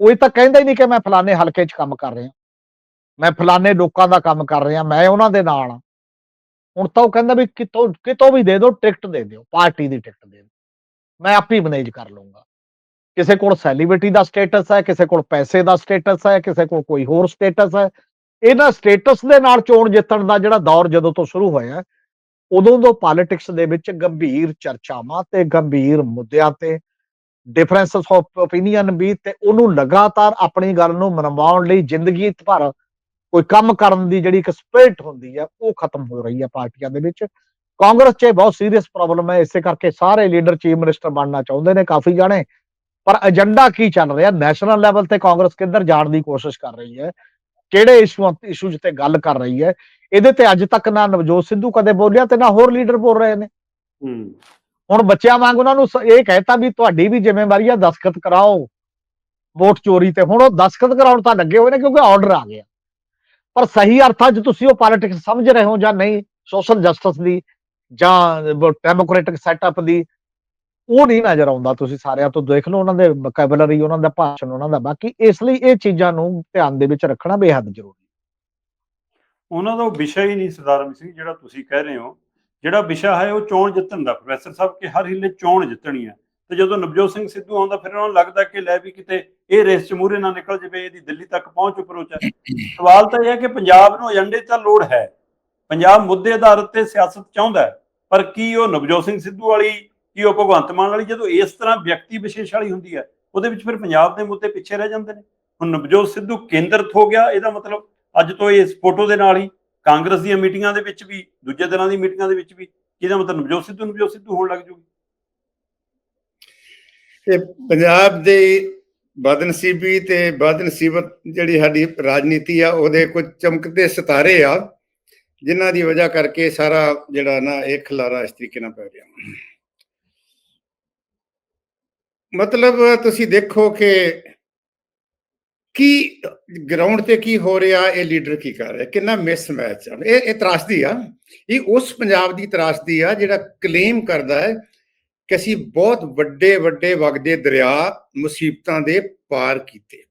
[SPEAKER 2] ਉਹ ਇਹ ਤਾਂ ਕਹਿੰਦਾ ਹੀ ਨਹੀਂ ਕਿ ਮੈਂ ਫਲਾਣੇ ਹਲਕੇ 'ਚ ਕੰਮ ਕਰ ਰਿਹਾ। ਮੈਂ ਫਲਾਣੇ ਲੋਕਾਂ ਦਾ ਕੰਮ ਕਰ ਰਿਹਾ, ਮੈਂ ਉਹਨਾਂ ਦੇ ਨਾਲ ਹਾਂ। ਹੁਣ ਤਾਂ ਉਹ ਕਹਿੰਦਾ ਵੀ ਕਿਤੋਂ ਕਿਤੋਂ ਵੀ ਦੇ ਦਿਓ, ਟਿਕਟ ਦੇ ਦਿਓ, ਪਾਰਟੀ ਦੀ ਟਿਕਟ ਦੇ ਦਿਓ। ਮੈਂ ਆਪ ਹੀ ਮੈਨੇਜ ਕਰ ਲਵਾਂਗਾ ਕਿਸੇ ਕੋਲ ਸੈਲੀਬ੍ਰਿਟੀ ਦਾ ਸਟੇਟਸ ਹੈ, ਕਿਸੇ ਕੋਲ ਪੈਸੇ ਦਾ ਸਟੇਟਸ ਹੈ, ਕਿਸੇ ਕੋਲ ਕੋਈ ਹੋਰ ਸਟੇਟਸ ਹੈ। ਇਹਨਾਂ ਸਟੇਟਸ ਦੇ ਨਾਲ ਚੋਣ ਜਿੱਤਣ ਦਾ ਜਿਹੜਾ ਦੌਰ ਜਦੋਂ ਤੋਂ ਸ਼ੁਰੂ ਹੋਇਆ ਉਦੋਂ ਤੋਂ ਪੋਲਿਟਿਕਸ ਦੇ ਵਿੱਚ ਗੰਭੀਰ ਚਰਚਾਵਾਂ ਤੇ ਗੰਭੀਰ ਮੁੱਦਿਆਂ ਤੇ ਡਿਫਰੈਂਸਸ ਆਫ ਓਪੀਨੀਅਨ ਵੀ ਤੇ ਉਹਨੂੰ ਲਗਾਤਾਰ ਆਪਣੀ ਗੱਲ ਨੂੰ ਮਨਵਾਉਣ ਲਈ ਜ਼ਿੰਦਗੀ ਭਰ ਕੋਈ ਕੰਮ ਕਰਨ ਦੀ ਜਿਹੜੀ ਇੱਕ ਸਪਿਰਿਟ ਹੁੰਦੀ ਹੈ, ਉਹ ਖਤਮ ਹੋ ਰਹੀ ਹੈ ਪਾਰਟੀਆਂ ਦੇ ਵਿੱਚ। ਕਾਂਗਰਸ 'ਚ ਇਹ ਬਹੁਤ ਸੀਰੀਅਸ ਪ੍ਰੋਬਲਮ ਹੈ, ਇਸੇ ਕਰਕੇ ਸਾਰੇ ਲੀਡਰ ਚੀਫ ਮਿਨਿਸਟਰ ਬਣਨਾ ਚਾਹੁੰਦੇ ਨੇ, ਕਾਫੀ ਜਾਣੇ ਪਰ ਏਜੰਡਾ ਕੀ ਚੱਲ ਰਿਹਾ? ਨੈਸ਼ਨਲ ਲੈਵਲ ਤੇ ਕਾਂਗਰਸ ਕਿੱਧਰ ਜਾਣ ਦੀ ਕੋਸ਼ਿਸ਼ ਕਰ ਰਹੀ ਹੈ? ਕਿਹੜੇ ਇਸ਼ੂ ਇਸ਼ੂਜ਼ ਤੇ ਗੱਲ ਕਰ ਰਹੀ ਹੈ? ਇਹਦੇ ਤੇ ਅੱਜ ਤੱਕ ਨਾ ਨਵਜੋਤ ਸਿੱਧੂ ਕਦੇ ਬੋਲਿਆ ਤੇ ਨਾ ਹੋਰ ਲੀਡਰ ਬੋਲ ਰਹੇ ਨੇ। ਹੁਣ ਬੱਚਿਆਂ ਵਾਂਗ ਉਹਨਾਂ ਨੂੰ ਇਹ ਕਹਿਤਾ ਵੀ ਤੁਹਾਡੀ ਵੀ ਜ਼ਿੰਮੇਵਾਰੀ ਆ ਦਸਖਤ ਕਰਾਓ। ਵੋਟ ਚੋਰੀ ਤੇ ਹੁਣ ਉਹ ਦਸਖਤ ਕਰਾਉਣ ਤਾਂ ਲੱਗੇ ਹੋਏ ਨੇ ਕਿਉਂਕਿ ਆਰਡਰ ਆ ਗਿਆ। ਪਰ ਸਹੀ ਅਰਥਾਂ 'ਚ ਤੁਸੀਂ ਉਹ ਪੋਲਿਟਿਕਸ ਸਮਝ ਰਹੇ ਹੋ ਜਾਂ ਨਹੀਂ? ਸੋਸ਼ਲ ਜਸਟਿਸ ਦੀ ਜਾਂ ਡੈਮੋਕ੍ਰੈਟਿਕ ਸੈਟਅਪ ਦੀ ਉਹ ਨਹੀਂ ਨਜ਼ਰ ਆਉਂਦਾ, ਤੁਸੀਂ ਸਾਰਿਆਂ ਤੋਂ ਦੇਖ ਲਓ ਉਹਨਾਂ ਦੇ ਵੋਕੈਬਲਰੀ ਉਹਨਾਂ ਦਾ ਭਾਸ਼ਣ, ਉਹਨਾਂ ਦਾ, ਬਾਕੀ ਇਸ ਲਈ ਇਹ ਚੀਜ਼ਾਂ ਨੂੰ ਧਿਆਨ ਦੇ ਵਿੱਚ ਰੱਖਣਾ ਬੇਹੱਦ ਜ਼ਰੂਰੀ
[SPEAKER 1] ਉਹਨਾਂ ਦਾ ਵਿਸ਼ਾ ਹੀ ਨਹੀਂ ਸਰਦਾਰ ਸਿੰਘ, ਜਿਹੜਾ ਤੁਸੀਂ ਕਹਿ ਰਹੇ ਹੋ। ਜਿਹੜਾ ਵਿਸ਼ਾ ਹੈ ਉਹ ਚੋਣ ਜਿੱਤਣ ਦਾ, ਪ੍ਰੋਫੈਸਰ ਸਾਹਿਬ ਕਿ ਹਰ ਹਿੱਲੇ ਚੋਣ ਜਿੱਤਣੀ ਹੈ। ਤੇ ਜਦੋਂ ਨਵਜੋਤ ਸਿੰਘ ਸਿੱਧੂ ਆਉਂਦਾ, ਫਿਰ ਉਹਨਾਂ ਨੂੰ ਲੱਗਦਾ ਕਿ ਲੈ ਵੀ ਕਿਤੇ ਇਹ ਰੇਸ ਚ ਮੂਰੇ ਨਾ ਨਿਕਲ ਜਵੇ, ਇਹਦੀ ਦਿੱਲੀ ਤੱਕ ਪਹੁੰਚ ਅਪਰੋਚ ਹੈ ਸਵਾਲ ਤਾਂ ਇਹ ਹੈ ਕਿ ਪੰਜਾਬ ਨੂੰ ਏਜੰਡੇ ਤਾਂ ਲੋੜ ਹੈ। ਪੰਜਾਬ ਮੁੱਦੇ ਆਧਾਰਿਤ ਤੇ ਸਿਆਸਤ ਚਾਹੁੰਦਾ ਪਰ ਕੀ ਉਹ ਨਵਜੋਤ ਸਿੰਘ ਸਿੱਧੂ ਵਾਲੀ ਕੀ ਉਹ ਭਗਵੰਤ ਮਾਨ ਵਾਲੀ ਜਦੋਂ ਇਸ ਤਰ੍ਹਾਂ ਵਿਅਕਤੀ ਵਿਸ਼ੇਸ਼ ਵਾਲੀ ਹੁੰਦੀ ਹੈ, ਉਹਦੇ ਵਿੱਚ ਫਿਰ ਪੰਜਾਬ ਦੇ ਮੁੱਦੇ ਪਿੱਛੇ ਰਹਿ ਜਾਂਦੇ ਨੇ। ਹੁਣ ਨਵਜੋਤ ਸਿੱਧੂ ਕੇਂਦਰਿਤ ਹੋ ਗਿਆ, ਇਹਦਾ ਮਤਲਬ ਅੱਜ ਤੋਂ ਇਸ ਫੋਟੋ ਦੇ ਨਾਲ ਹੀ ਕਾਂਗਰਸ ਦੀਆਂ ਮੀਟਿੰਗਾਂ ਦੇ ਵਿੱਚ ਵੀ, ਦੂਜੇ ਦਿਨਾਂ ਦੀ ਮੀਟਿੰਗਾਂ ਦੇ ਵਿੱਚ ਵੀ ਇਹਦਾ ਮਤਲਬ ਨਵਜੋਤ ਸਿੱਧੂ ਨਵਜੋਤ ਸਿੱਧੂ ਹੋਣ ਲੱਗ ਜੂਗੀ।
[SPEAKER 3] ਇਹ ਪੰਜਾਬ ਦੇ ਬਦਨਸੀਬੀ ਤੇ ਬਦਨਸੀਬਤ ਜਿਹੜੀ ਸਾਡੀ ਰਾਜਨੀਤੀ ਆ, ਉਹਦੇ ਕੁਝ ਚਮਕਦੇ ਸਿਤਾਰੇ ਆ, ਜਿਨ੍ਹਾਂ ਦੀ ਵਜ੍ਹਾ ਕਰਕੇ ਸਾਰਾ ਜਿਹੜਾ ਨਾ ਇਹ ਖਲਾਰਾ ਇਸ ਤਰੀਕੇ ਨਾਲ ਪੈ ਰਿਹਾ। ਮਤਲਬ ਤੁਸੀਂ ਦੇਖੋ ਕਿ ਕੀ ਗਰਾਊਂਡ ਤੇ ਕੀ ਹੋ ਰਿਹਾ, ਇਹ ਲੀਡਰ ਕੀ ਕਰ ਰਿਹਾ, ਕਿੰਨਾ ਮਿਸ ਮੈਚ ਆ। ਇਹ ਇਹ ਤਰਾਸਦੀ ਆ। ਇਹ ਉਸ ਪੰਜਾਬ ਦੀ ਤਰਾਸਦੀ ਆ ਜਿਹੜਾ ਕਲੇਮ ਕਰਦਾ ਹੈ ਕਿ ਅਸੀਂ ਬਹੁਤ ਵੱਡੇ ਵੱਡੇ ਵਗਦੇ ਦਰਿਆ ਮੁਸੀਬਤਾਂ ਦੇ ਪਾਰ ਕੀਤੇ।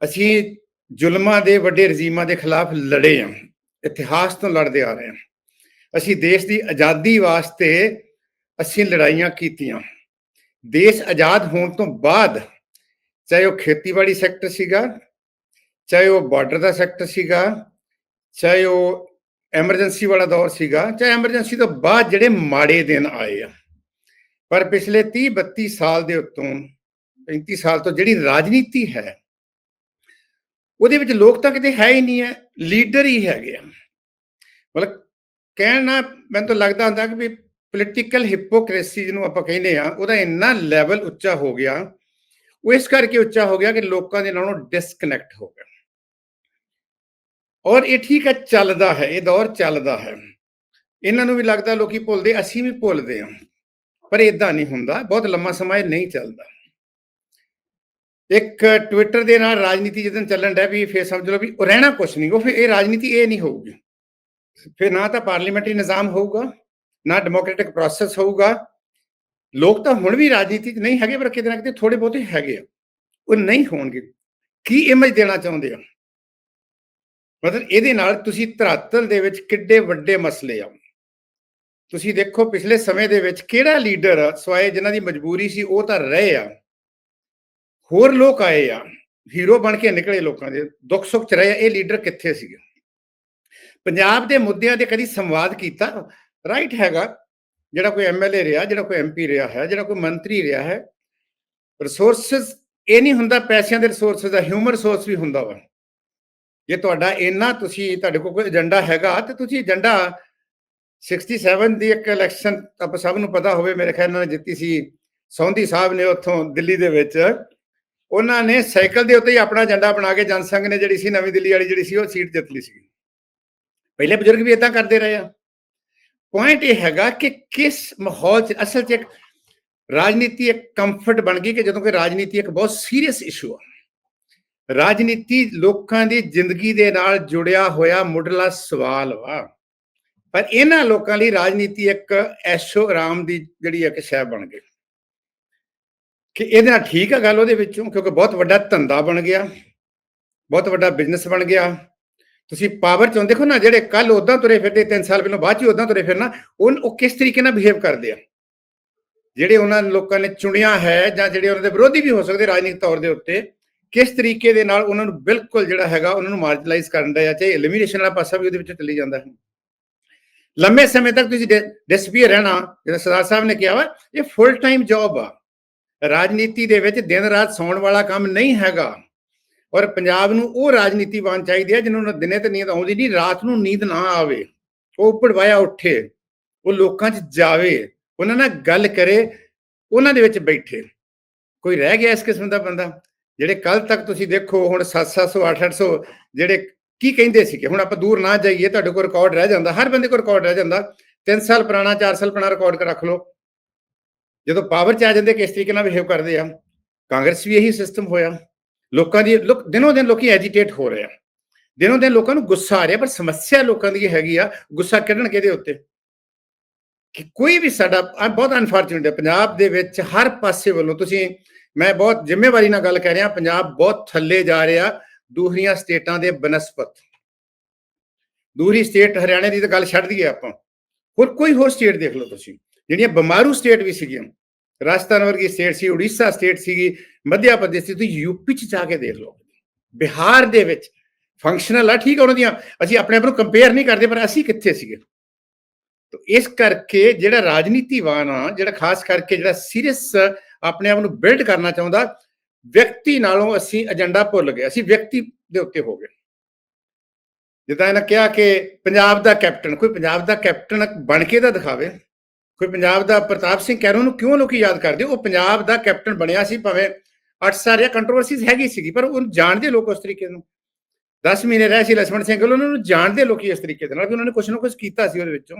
[SPEAKER 3] ਅਸੀਂ ਜ਼ੁਲਮਾਂ ਦੇ ਵੱਡੇ ਰਜੀਮਾਂ ਦੇ ਖਿਲਾਫ ਲੜੇ ਹਾਂ, ਇਤਿਹਾਸ ਤੋਂ ਲੜਦੇ ਆ ਰਹੇ ਹਾਂ। ਅਸੀਂ ਦੇਸ਼ ਦੀ ਆਜ਼ਾਦੀ ਵਾਸਤੇ ਅਸੀਂ ਲੜਾਈਆਂ ਕੀਤੀਆਂ। ਦੇਸ਼ ਆਜ਼ਾਦ ਹੋਣ ਤੋਂ ਬਾਅਦ, ਚਾਹੇ ਉਹ ਖੇਤੀਬਾੜੀ ਸੈਕਟਰ ਸੀਗਾ, ਚਾਹੇ ਉਹ ਬਾਰਡਰ ਦਾ ਸੈਕਟਰ ਸੀਗਾ, ਚਾਹੇ ਉਹ ਐਮਰਜੈਂਸੀ ਵਾਲਾ ਦੌਰ ਸੀਗਾ, ਚਾਹੇ ਐਮਰਜੈਂਸੀ ਤੋਂ ਬਾਅਦ ਜਿਹੜੇ ਮਾੜੇ ਦਿਨ ਆਏ ਆ। ਪਰ ਪਿਛਲੇ 30 32 ਸਾਲ ਦੇ ਉੱਤੋਂ 35 ਸਾਲ ਤੋਂ ਜਿਹੜੀ ਰਾਜਨੀਤੀ ਹੈ, ਉਹਦੇ ਵਿੱਚ ਲੋਕ ਤਾਂ ਕਿਤੇ ਹੈ ਹੀ ਨਹੀਂ ਹੈ ਲੀਡਰ ਹੀ ਹੈਗੇ ਆ। ਮਤਲਬ ਕਹਿਣਾ ਮੈਨੂੰ ਤਾਂ ਲੱਗਦਾ ਹੁੰਦਾ ਕਿ ਵੀ ਪੋਲੀਟੀਕਲ ਹਿਪੋਕ੍ਰੇਸੀ ਜਿਹਨੂੰ ਆਪਾਂ ਕਹਿੰਦੇ ਆ ਉਹਦਾ ਇੰਨਾ ਲੈਵਲ ਉੱਚਾ ਹੋ ਗਿਆ, ਉਹ ਇਸ ਕਰਕੇ ਉੱਚਾ ਹੋ ਗਿਆ ਕਿ ਲੋਕਾਂ ਦੇ ਨਾਲੋਂ ਡਿਸਕਨੈਕਟ ਹੋ ਗਿਆ ਔਰ ਇਹ ਠੀਕ ਹੈ, ਚੱਲਦਾ ਹੈ, ਇਹ ਦੌਰ ਚੱਲਦਾ ਹੈ। ਇਹਨਾਂ ਨੂੰ ਵੀ ਲੱਗਦਾ ਲੋਕੀ ਭੁੱਲਦੇ, ਅਸੀਂ ਵੀ ਭੁੱਲਦੇ ਹਾਂ, ਪਰ ਇਦਾਂ ਨਹੀਂ ਹੁੰਦਾ, ਬਹੁਤ ਲੰਮਾ ਸਮਾਂ ਇਹ ਨਹੀਂ ਚੱਲਦਾ। ਇੱਕ ਟਵਿੱਟਰ ਦੇ ਨਾਲ ਰਾਜਨੀਤੀ ਜਦੋਂ ਚੱਲਣ ਡਿਆ ਵੀ ਫੇਰ ਸਮਝ ਲਓ ਵੀ ਉਹ ਰਹਿਣਾ ਕੁਛ ਨਹੀਂ, ਉਹ ਫਿਰ ਇਹ ਰਾਜਨੀਤੀ ਇਹ ਨਹੀਂ ਹੋਊਗੀ। ਫਿਰ ਨਾ ਤਾਂ ਪਾਰਲੀਮੈਂਟਰੀ ਨਿਜ਼ਾਮ ਹੋਊਗਾ ਨਾ ਡੈਮੋਕ੍ਰੈਟਿਕ ਪ੍ਰੋਸੈਸ ਹੋਊਗਾ। ਲੋਕ ਤਾਂ ਹੁਣ ਵੀ ਰਾਜਨੀਤੀ 'ਚ ਨਹੀਂ ਹੈਗੇ, ਪਰ ਕਿਤੇ ਨਾ ਕਿਤੇ ਥੋੜੇ ਬਹੁਤੇ ਹੈਗੇ ਆ। ਉਹ ਨਹੀਂ ਹੋਣਗੇ। ਕੀ ਇਮੇਜ ਦੇਣਾ ਚਾਹੁੰਦੇ ਆ? ਮਤਲਬ ਇਹਦੇ ਨਾਲ ਤੁਸੀਂ ਧਰਾਤਲ ਦੇ ਵਿੱਚ ਕਿੱਡੇ ਵੱਡੇ ਮਸਲੇ ਆ। ਤੁਸੀਂ ਦੇਖੋ ਪਿਛਲੇ ਸਮੇਂ ਦੇ ਵਿੱਚ ਕਿਹੜਾ ਲੀਡਰ ਸਵਾਏ ਜਿਨ੍ਹਾਂ ਦੀ ਮਜਬੂਰੀ ਸੀ, ਉਹ ਤਾਂ ਰਹੇ ਆ। ਹੋਰ ਲੋਕ ਆਏ ਆ। ਹੀਰੋ ਬਣ ਕੇ ਨਿਕਲੇ ਲੋਕਾਂ ਦੇ। ਦੁੱਖ ਸੁੱਖ ਚ ਰਹੇ ਆ। ਇਹ ਲੀਡਰ ਕਿੱਥੇ ਸੀਗੇ? ਪੰਜਾਬ ਦੇ ਮੁੱਦਿਆਂ ਤੇ ਕਦੀ ਸੰਵਾਦ ਕੀਤਾ? ਰਾਈਟ ਹੈਗਾ, ਜਿਹੜਾ ਕੋਈ ਐਮਐਲਏ ਰਿਹਾ, ਜਿਹੜਾ ਕੋਈ ਐਮਪੀ ਰਿਹਾ ਹੈ, ਜਿਹੜਾ ਕੋਈ ਮੰਤਰੀ ਰਿਹਾ ਹੈ ਰਿਸੋਰਸਸ ਇਹ ਨਹੀਂ ਹੁੰਦਾ ਪੈਸਿਆਂ ਦੇ ਰਿਸੋਰਸਸ ਦਾ ਹਿਊਮਨ ਰਿਸੋਰਸ ਵੀ ਹੁੰਦਾ ਵਾ। ਜੇ ਤੁਹਾਡਾ ਇੰਨਾ ਤੁਸੀਂ, ਤੁਹਾਡੇ ਕੋਲ ਕੋਈ ਏਜੰਡਾ ਹੈਗਾ, ਤੇ ਤੁਸੀਂ ਏਜੰਡਾ 67 ਦੀ ਇੱਕ ਇਲੈਕਸ਼ਨ ਆਪਾਂ ਸਭ ਨੂੰ ਪਤਾ ਹੋਵੇ, ਮੇਰੇ ਖਿਆਲ ਨਾਲ ਜਿੱਤੀ ਸੀ ਸੌਂਧੀ ਸਾਹਿਬ ਨੇ ਉੱਥੋਂ ਦਿੱਲੀ ਦੇ ਵਿੱਚ। ਉਹਨਾਂ ਨੇ ਸਾਈਕਲ ਦੇ ਉੱਤੇ ਹੀ ਆਪਣਾ ਏਜੰਡਾ ਬਣਾ ਕੇ ਜਨਸੰਘ ਨੇ ਜਿਹੜੀ ਸੀ, ਨਵੀਂ ਦਿੱਲੀ ਵਾਲੀ ਜਿਹੜੀ ਸੀ, ਉਹ ਸੀਟ ਜਿੱਤ ਲਈ ਸੀ। ਪਹਿਲੇ ਬਜ਼ੁਰਗ ਵੀ ਇਦਾਂ ਕਰਦੇ ਰਹੇ ਆ। ਪੁਆਇੰਟ ਇਹ ਹੈਗਾ ਕਿ ਕਿਸ ਮਾਹੌਲ 'ਚ, ਅਸਲ 'ਚ ਇੱਕ ਰਾਜਨੀਤੀ ਇੱਕ ਕੰਫਰਟ ਬਣ ਗਈ ਕਿ ਜਦੋਂ ਕਿ ਰਾਜਨੀਤੀ ਇੱਕ ਬਹੁਤ ਸੀਰੀਅਸ ਇਸ਼ੂ ਆ। ਰਾਜਨੀਤੀ ਲੋਕਾਂ ਦੀ ਜ਼ਿੰਦਗੀ ਦੇ ਨਾਲ ਜੁੜਿਆ ਹੋਇਆ ਮੁੱਢਲਾ ਸਵਾਲ ਵਾ। ਪਰ ਇਹਨਾਂ ਲੋਕਾਂ ਲਈ ਰਾਜਨੀਤੀ ਇੱਕ ਐਸ਼ੋ ਆਰਾਮ ਦੀ ਜਿਹੜੀ ਇੱਕ ਸ਼ੈ ਬਣ ਗਈ। ਕਿ ਇਹਦੇ ਨਾਲ ਠੀਕ ਆ ਗੱਲ ਉਹਦੇ ਵਿੱਚੋਂ, ਕਿਉਂਕਿ ਬਹੁਤ ਵੱਡਾ ਧੰਦਾ ਬਣ ਗਿਆ, ਬਹੁਤ ਵੱਡਾ ਬਿਜ਼ਨਸ ਬਣ ਗਿਆ। ਤੁਸੀਂ ਪਾਵਰ ਚੋਂ ਦੇਖੋ ਨਾ, ਜਿਹੜੇ ਕੱਲ ਉਦਾਂ ਤੁਰੇ ਫਿਰਦੇ 3 ਸਾਲ ਪਹਿਲਾਂ ਬਾਅਦ ਚ ਉਦਾਂ ਤੁਰੇ ਫਿਰਨਾ, ਉਹ ਉਹ ਕਿਸ ਤਰੀਕੇ ਨਾਲ ਬਿਹੇਵ ਕਰਦੇ ਆ? ਜਿਹੜੇ ਉਹਨਾਂ ਲੋਕਾਂ ਨੇ ਚੁਣਿਆ ਹੈ ਜਾਂ ਜਿਹੜੇ ਉਹਨਾਂ ਦੇ ਵਿਰੋਧੀ ਵੀ ਹੋ ਸਕਦੇ ਰਾਜਨੀਤਿਕ ਤੌਰ ਦੇ ਉੱਤੇ, ਕਿਸ ਤਰੀਕੇ ਦੇ ਨਾਲ ਉਹਨਾਂ ਨੂੰ ਬਿਲਕੁਲ ਜਿਹੜਾ ਹੈਗਾ ਉਹਨਾਂ ਨੂੰ ਮਾਰਜਨਲਾਈਜ਼ ਕਰਨ ਦਾ ਚਾਹੇ ਐਲੀਮੀਨੇਸ਼ਨ ਵਾਲਾ ਪਾਸਾ ਵੀ ਉਹਦੇ ਵਿੱਚ ਚੱਲੀ ਜਾਂਦਾ ਹੈ। ਲੰਮੇ ਸਮੇਂ ਤੱਕ ਤੁਸੀਂ ਡਿਸਪੀਅਰ ਰਹਿਣਾ ਜਿਹੜਾ ਸਰਦਾਰ ਸਾਹਿਬ ਨੇ ਕਿਹਾ ਵਾ, ਇਹ ਫੁੱਲ ਟਾਈਮ ਜੌਬ ਆ। ਰਾਜਨੀਤੀ ਦੇ ਵਿੱਚ ਦਿਨ ਰਾਤ ਸੌਣ ਵਾਲਾ ਕੰਮ ਨਹੀਂ ਹੈਗਾ। ਔਰ ਪੰਜਾਬ ਨੂੰ ਉਹ ਰਾਜਨੀਤੀ ਬਣ ਚਾਹੀਦੀ ਹੈ ਜਿਹਨੂੰ ਦਿਨੇ ਤੇ ਨੀਂਦ ਆਉਂਦੀ ਨਹੀਂ, ਰਾਤ ਨੂੰ ਨੀਂਦ ਨਾ ਆਵੇ। ਉਹ ਉੱਪਰ ਉੱਠੇ, ਉਹ ਲੋਕਾਂ 'ਚ ਜਾਵੇ, ਉਹਨਾਂ ਨਾਲ ਗੱਲ ਕਰੇ, ਉਹਨਾਂ ਦੇ ਵਿੱਚ ਬੈਠੇ। ਕੋਈ ਰਹਿ ਗਿਆ ਇਸ ਕਿਸਮ ਦਾ ਬੰਦਾ? ਜਿਹੜੇ ਕੱਲ ਤੱਕ ਤੁਸੀਂ ਦੇਖੋ, ਹੁਣ 700 800 ਜਿਹੜੇ ਕੀ ਕਹਿੰਦੇ ਸੀਗੇ? ਹੁਣ ਆਪਾਂ ਦੂਰ ਨਾ ਜਾਈਏ, ਤੁਹਾਡੇ ਕੋਲ ਰਿਕਾਰਡ ਰਹਿ ਜਾਂਦਾ। ਹਰ ਬੰਦੇ ਕੋਲ ਰਿਕਾਰਡ ਰਹਿ ਜਾਂਦਾ। 3 ਸਾਲ ਪੁਰਾਣਾ 4 ਸਾਲ ਪੁਰਾਣਾ ਰਿਕਾਰਡ ਕਰ ਰੱਖ ਲਓ। ਜਦੋਂ ਪਾਵਰ ਚ ਆ ਜਾਂਦੇ, ਕਿਸ ਤਰੀਕੇ ਨਾਲ ਬਿਹੇਵ ਕਰਦੇ ਆ? ਕਾਂਗਰਸ ਵੀ ਇਹੀ ਸਿਸਟਮ ਹੋਇਆ। ਲੋਕਾਂ ਦੀ ਲੋਕ ਦਿਨੋਂ ਦਿਨ ਲੋਕੀ ਐਜੀਟੇਟ ਹੋ ਰਹੇ ਆ। ਦਿਨੋਂ ਦਿਨ ਲੋਕਾਂ ਨੂੰ ਗੁੱਸਾ ਆ ਰਿਹਾ, ਪਰ ਸਮੱਸਿਆ ਲੋਕਾਂ ਦੀ ਹੈਗੀ ਆ, ਗੁੱਸਾ ਕੱਢਣ ਕਿਹਦੇ ਉੱਤੇ? ਕਿ ਕੋਈ ਵੀ ਸਾਡਾ ਬਹੁਤ ਅਨਫੋਰਚੂਨੇਟ ਹੈ ਪੰਜਾਬ ਦੇ ਵਿੱਚ ਹਰ ਪਾਸੇ ਵੱਲੋਂ ਤੁਸੀਂ, ਮੈਂ ਬਹੁਤ ਜ਼ਿੰਮੇਵਾਰੀ ਨਾਲ ਗੱਲ ਕਰ ਰਿਹਾ, ਪੰਜਾਬ ਬਹੁਤ ਥੱਲੇ ਜਾ ਰਿਹਾ ਦੂਸਰੀਆਂ ਸਟੇਟਾਂ ਦੇ ਬਨਸਪਤ। ਦੂਰੀ ਸਟੇਟ ਹਰਿਆਣੇ ਦੀ ਤਾਂ ਗੱਲ ਛੱਡ ਦਈਏ ਆਪਾਂ। ਹੋਰ ਕੋਈ ਹੋਰ ਸਟੇਟ ਦੇਖ ਲਓ ਤੁਸੀਂ, ਜਿਹੜੀਆਂ ਬਿਮਾਰੂ ਸਟੇਟ ਵੀ ਸੀਗੀਆਂ। ਰਾਜਸਥਾਨ ਵਰਗੀ ਸਟੇਟ ਸੀ, ਉੜੀਸਾ ਸਟੇਟ ਸੀਗੀ, ਮੱਧਿਆ ਪ੍ਰਦੇਸ਼ ਸੀ, ਤੁਸੀਂ ਯੂਪੀ ਚ ਜਾ ਕੇ ਦੇਖ ਲਓ। ਬਿਹਾਰ ਦੇ ਵਿੱਚ ਫੰਕਸ਼ਨਲ ਆ, ਠੀਕ ਆ ਉਹਨਾਂ ਦੀਆਂ, ਅਸੀਂ ਆਪਣੇ ਆਪ ਨੂੰ ਕੰਪੇਅਰ ਨਹੀਂ ਕਰਦੇ, ਪਰ ਅਸੀਂ ਕਿੱਥੇ ਸੀਗੇ? ਤੋ ਇਸ ਕਰਕੇ ਜਿਹੜਾ ਰਾਜਨੀਤੀਵਾਨ ਆ, ਜਿਹੜਾ ਖਾਸ ਕਰਕੇ ਜਿਹੜਾ ਸੀਰੀਅਸ ਆਪਣੇ ਆਪ ਨੂੰ ਬਿਲਡ ਕਰਨਾ ਚਾਹੁੰਦਾ, ਵਿਅਕਤੀ ਨਾਲੋਂ ਅਸੀਂ ਏਜੰਡਾ ਭੁੱਲ ਗਏ, ਅਸੀਂ ਵਿਅਕਤੀ ਦੇ ਉੱਤੇ ਹੋ ਗਏ। ਜਿੱਦਾਂ ਇਹਨਾਂ ਕਿਹਾ ਕਿ ਪੰਜਾਬ ਦਾ ਕੈਪਟਨ ਕੋਈ ਪੰਜਾਬ ਦਾ ਕੈਪਟਨ ਬਣ ਕੇ ਤਾਂ ਦਿਖਾਵੇ। ਕੋਈ ਪੰਜਾਬ ਦਾ ਪ੍ਰਤਾਪ ਸਿੰਘ ਕੈਰੋਂ ਨੂੰ ਕਿਉਂ ਲੋਕੀ ਯਾਦ ਕਰਦੇ? ਉਹ ਪੰਜਾਬ ਦਾ ਕੈਪਟਨ ਬਣਿਆ ਸੀ, ਭਾਵੇਂ ਅੱਠ ਸਾਲ ਜਾਂ ਕੰਟਰੋਵਰਸੀਜ਼ ਹੈਗੀ ਸੀਗੀ, ਪਰ ਉਹ ਜਾਣਦੇ ਲੋਕ ਉਸ ਤਰੀਕੇ ਨੂੰ। 10 ਮਹੀਨੇ ਰਹੇ ਸੀ ਲਛਮਣ ਸਿੰਘ ਉਹਨਾਂ ਨੂੰ ਜਾਣਦੇ ਲੋਕੀ ਇਸ ਤਰੀਕੇ ਦੇ ਨਾਲ ਕਿ ਉਹਨਾਂ ਨੇ ਕੁਛ ਨਾ ਕੁਛ ਕੀਤਾ ਸੀ ਉਹਦੇ ਵਿੱਚੋਂ।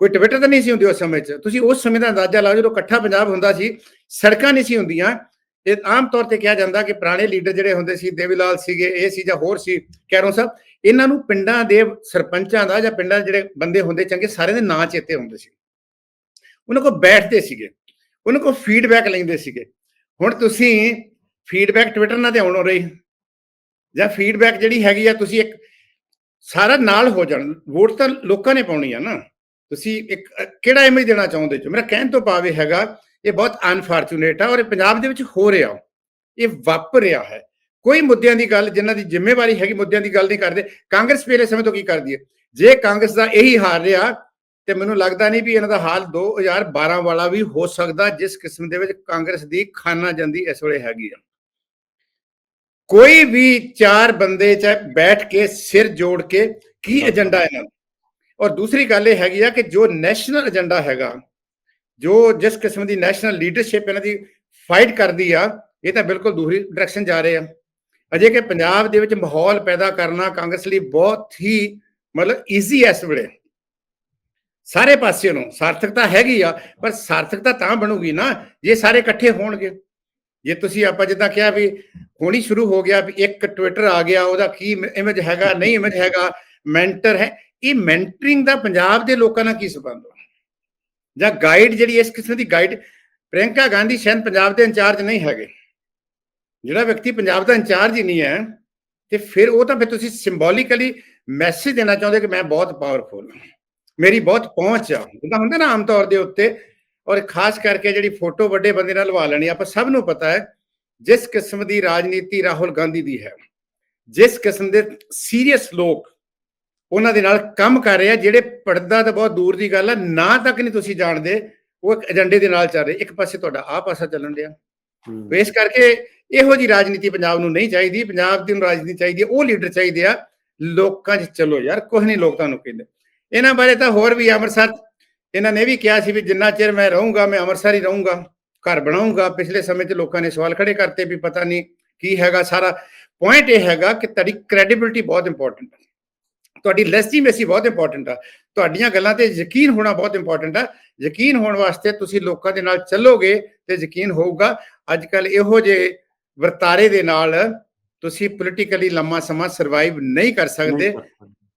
[SPEAKER 3] ਕੋਈ ਟਵਿੱਟਰ ਤਾਂ ਨਹੀਂ ਸੀ ਹੁੰਦੀ ਉਸ ਸਮੇਂ 'ਚ। ਤੁਸੀਂ ਉਸ ਸਮੇਂ ਦਾ ਅੰਦਾਜ਼ਾ ਲਾਓ, ਜਦੋਂ ਇਕੱਠਾ ਪੰਜਾਬ ਹੁੰਦਾ ਸੀ, ਸੜਕਾਂ ਨਹੀਂ ਸੀ ਹੁੰਦੀਆਂ। ਇਹ ਆਮ ਤੌਰ ਤੇ ਕਿਹਾ ਜਾਂਦਾ ਕਿ ਪੁਰਾਣੇ ਲੀਡਰ ਜਿਹੜੇ ਹੁੰਦੇ ਸੀ ਦੇਵੀ ਲਾਲ ਸੀਗੇ, ਇਹ ਸੀ ਜਾਂ ਹੋਰ ਸੀ, ਕੈਰੋਂ ਸਾਹਿਬ, ਇਹਨਾਂ ਨੂੰ ਪਿੰਡਾਂ ਦੇ ਸਰਪੰਚਾਂ ਦਾ ਜਾਂ ਪਿੰਡਾਂ ਦੇ ਜਿਹੜੇ ਬੰਦੇ ਹੁੰਦੇ ਚੰਗੇ, ਸਾਰਿਆਂ ਦੇ ਨਾਂ ਚੇਤੇ ਹੁੰਦੇ ਸੀ। ਉਹਨਾਂ ਕੋਲ ਬੈਠਦੇ ਸੀਗੇ, ਉਹਨਾਂ ਕੋਲ ਫੀਡਬੈਕ ਲੈਂਦੇ ਸੀਗੇ। ਹੁਣ ਤੁਸੀਂ ਫੀਡਬੈਕ ਟਵਿੱਟਰ ਨਾਲ ਤੇ ਆਉਣ ਰਹੀ ਜਾਂ ਫੀਡਬੈਕ ਜਿਹੜੀ ਹੈਗੀ ਆ, ਤੁਸੀਂ ਇੱਕ ਸਾਰਾ ਨਾਲ ਹੋ ਜਾਣ। ਵੋਟ ਤਾਂ ਲੋਕਾਂ ਨੇ ਪਾਉਣੀ ਆ ਨਾ। ਤੁਸੀਂ ਇੱਕ ਕਿਹੜਾ ਇਮੇਜ ਦੇਣਾ ਚਾਹੁੰਦੇ ਹੋ ਮੇਰਾ ਕਹਿਣ ਤੋਂ ਭਾਵ ਇਹ ਹੈਗਾ, ਇਹ ਬਹੁਤ ਅਨਫੋਰਚੂਨੇਟ ਆ ਔਰ ਇਹ ਪੰਜਾਬ ਦੇ ਵਿੱਚ ਹੋ ਰਿਹਾ। ਇਹ ਵਾਪਰ ਰਿਹਾ ਹੈ। ਕੋਈ ਮੁੱਦਿਆਂ ਦੀ ਗੱਲ, ਜਿਨ੍ਹਾਂ ਦੀ ਜ਼ਿੰਮੇਵਾਰੀ ਹੈਗੀ, ਮੁੱਦਿਆਂ ਦੀ ਗੱਲ ਨਹੀਂ ਕਰਦੇ। ਕਾਂਗਰਸ ਪਹਿਲੇ ਸਮੇਂ ਤੋਂ ਕੀ ਕਰਦੀ ਹੈ? ਜੇ ਕਾਂਗਰਸ ਦਾ ਇਹੀ ਹਾਲ ਰਿਹਾ ਤੇ ਮੈਨੂੰ ਲੱਗਦਾ ਨਹੀਂ ਵੀ ਇਹਨਾਂ ਦਾ ਹਾਲ 2012 ਵਾਲਾ ਵੀ ਹੋ ਸਕਦਾ ਜਿਸ ਕਿਸਮ ਦੇ ਵਿੱਚ ਕਾਂਗਰਸ ਦੀ ਖਾਨਾ ਜਾਂਦੀ ਇਸ ਵੇਲੇ ਹੈਗੀ ਆ। ਕੋਈ ਵੀ ਚਾਰ ਬੰਦੇ ਚ ਬੈਠ ਕੇ ਸਿਰ ਜੋੜ ਕੇ ਕੀ ਏਜੰਡਾ ਇਹਨਾਂ ਦਾ? ਔਰ ਦੂਸਰੀ ਗੱਲ ਇਹ ਹੈਗੀ ਆ ਕਿ ਜੋ ਨੈਸ਼ਨਲ ਏਜੰਡਾ ਹੈਗਾ ਜੋ ਜਿਸ ਕਿਸਮ ਦੀ ਨੈਸ਼ਨਲ ਲੀਡਰਸ਼ਿਪ ਇਹਨਾਂ ਦੀ ਫਾਈਟ ਕਰਦੀ ਆ ਇਹ ਤਾਂ ਬਿਲਕੁਲ ਦੂਸਰੀ ਡਾਇਰੈਕਸ਼ਨ ਜਾ ਰਹੇ ਆ। ਅਜੇ ਕਿ ਪੰਜਾਬ ਦੇ ਵਿੱਚ ਮਾਹੌਲ ਪੈਦਾ ਕਰਨਾ ਕਾਂਗਰਸ ਲਈ ਬਹੁਤ ਹੀ ਮਤਲਬ ਈਜ਼ੀ ਇਸ ਵੇਲੇ। ਸਾਰੇ ਪਾਸੇ ਨੂੰ ਸਾਰਥਕਤਾ ਹੈਗੀ ਆ, ਪਰ ਸਾਰਥਕਤਾ ਤਾਂ ਬਣੂਗੀ ਨਾ, ਜੇ ਸਾਰੇ ਇਕੱਠੇ ਹੋਣਗੇ। ਜੇ ਤੁਸੀਂ ਆਪਾਂ ਜਿੱਦਾਂ ਕਿਹਾ ਵੀ ਹੋਣੀ ਸ਼ੁਰੂ ਹੋ ਗਿਆ ਵੀ ਇੱਕ ਟਵਿੱਟਰ ਆ ਗਿਆ, ਉਹਦਾ ਕੀ ਇਮੇਜ ਹੈਗਾ, ਨਹੀਂ ਇਮੇਜ ਹੈਗਾ ਮੈਂਟਰ ਹੈ, ਇਹ ਮੈਂਟਰਿੰਗ ਦਾ ਪੰਜਾਬ ਦੇ ਲੋਕਾਂ ਨਾਲ ਕੀ ਸੰਬੰਧ ਹੈ ਜਾਂ ਗਾਈਡ ਜਿਹੜੀ ਇਸ ਕਿਸਮ ਦੀ ਗਾਈਡ ਪ੍ਰਿਯੰਕਾ ਗਾਂਧੀ ਸ਼ਾਇਦ ਪੰਜਾਬ ਦੇ ਇੰਚਾਰਜ ਨਹੀਂ ਹੈਗੇ। ਜਿਹੜਾ ਵਿਅਕਤੀ ਪੰਜਾਬ ਦਾ ਇੰਚਾਰਜ ਹੀ ਨਹੀਂ ਹੈ, ਤੇ ਫਿਰ ਉਹ ਤਾਂ ਫਿਰ ਤੁਸੀਂ ਸਿੰਬੋਲਿਕਲੀ ਮੈਸੇਜ ਦੇਣਾ ਚਾਹੁੰਦੇ ਕਿ ਮੈਂ ਬਹੁਤ ਪਾਵਰਫੁਲ ਹਾਂ। ਮੇਰੀ ਬਹੁਤ ਪਹੁੰਚ ਆ। ਜਿੱਦਾਂ ਹੁੰਦਾ ਨਾ ਆਮ ਤੌਰ ਦੇ ਉੱਤੇ ਔਰ ਖਾਸ ਕਰਕੇ ਜਿਹੜੀ ਫੋਟੋ ਵੱਡੇ ਬੰਦੇ ਨਾਲ ਲਵਾ ਲੈਣੀ ਆਪਾਂ ਸਭ ਨੂੰ ਪਤਾ ਹੈ ਜਿਸ ਕਿਸਮ ਦੀ ਰਾਜਨੀਤੀ ਰਾਹੁਲ ਗਾਂਧੀ ਦੀ ਹੈ ਜਿਸ ਕਿਸਮ ਦੇ ਸੀਰੀਅਸ ਲੋਕ ਉਹਨਾਂ ਦੇ ਨਾਲ ਕੰਮ ਕਰ ਰਹੇ ਆ ਜਿਹੜੇ ਪੜਦਾ ਤਾਂ ਬਹੁਤ ਦੂਰ ਦੀ ਗੱਲ ਹੈ ਨਾ ਤੱਕ ਨਹੀਂ ਤੁਸੀਂ ਜਾਣਦੇ ਉਹ ਇੱਕ ਏਜੰਡੇ ਦੇ ਨਾਲ ਚੱਲ ਰਹੇ ਇੱਕ ਪਾਸੇ ਤੁਹਾਡਾ ਆ ਪਾਸਾ ਚੱਲਣ ਤੇ ਇਸ ਕਰਕੇ ਇਹੋ ਜੀ ਰਾਜਨੀਤੀ ਪੰਜਾਬ ਨੂੰ ਨਹੀਂ ਚਾਹੀਦੀ ਪੰਜਾਬ ਦੀ ਨੂੰ ਰਾਜਨੀਤੀ ਚਾਹੀਦੀ ਹੈ ਉਹ ਲੀਡਰ ਚਾਹੀਦੇ ਆ ਲੋਕਾਂ 'ਚ ਚਲੋ ਯਾਰ ਕੁਝ ਨਹੀਂ ਲੋਕ ਤੁਹਾਨੂੰ ਕਹਿੰਦੇ। ਇਹਨਾਂ ਬਾਰੇ ਤਾਂ ਹੋਰ ਵੀ ਅੰਮ੍ਰਿਤਸਰ ਇਹਨਾਂ ਨੇ ਵੀ ਕਿਹਾ ਸੀ ਵੀ ਜਿੰਨਾ ਚਿਰ ਮੈਂ ਰਹੂੰਗਾ, ਮੈਂ ਅੰਮ੍ਰਿਤਸਰ ਹੀ ਰਹੂੰਗਾ, ਘਰ ਬਣਾਉਂਗਾ। ਪਿਛਲੇ ਸਮੇਂ 'ਚ ਲੋਕਾਂ ਨੇ ਸਵਾਲ ਖੜੇ ਕਰਤੇ ਵੀ ਪਤਾ ਨਹੀਂ ਕੀ ਹੈਗਾ। ਸਾਰਾ ਪੁਆਇੰਟ ਇਹ ਹੈਗਾ ਕਿ ਤੁਹਾਡੀ ਕ੍ਰੈਡੀਬਿਲਟੀ ਬਹੁਤ ਇੰਪੋਰਟੈਂਟ ਹੈ ਤੁਹਾਡੀ ਲੈਜੀਟੀਮੇਸੀ ਬਹੁਤ ਇੰਪੋਰਟੈਂਟ ਆ। ਤੁਹਾਡੀਆਂ ਗੱਲਾਂ ਤੇ ਯਕੀਨ ਹੋਣਾ ਬਹੁਤ ਇੰਪੋਰਟੈਂਟ ਆ। ਯਕੀਨ ਹੋਣ ਵਾਸਤੇ ਤੁਸੀਂ ਲੋਕਾਂ ਦੇ ਨਾਲ ਚੱਲੋਗੇ ਤੇ ਯਕੀਨ ਹੋਊਗਾ। ਅੱਜ ਕੱਲ ਇਹੋ ਜਿਹੇ ਵਰਤਾਰੇ ਦੇ ਨਾਲ ਤੁਸੀਂ ਪੋਲੀਟੀਕਲੀ ਲੰਮਾ ਸਮਾਂ ਸਰਵਾਈਵ ਨਹੀਂ ਕਰ ਸਕਦੇ।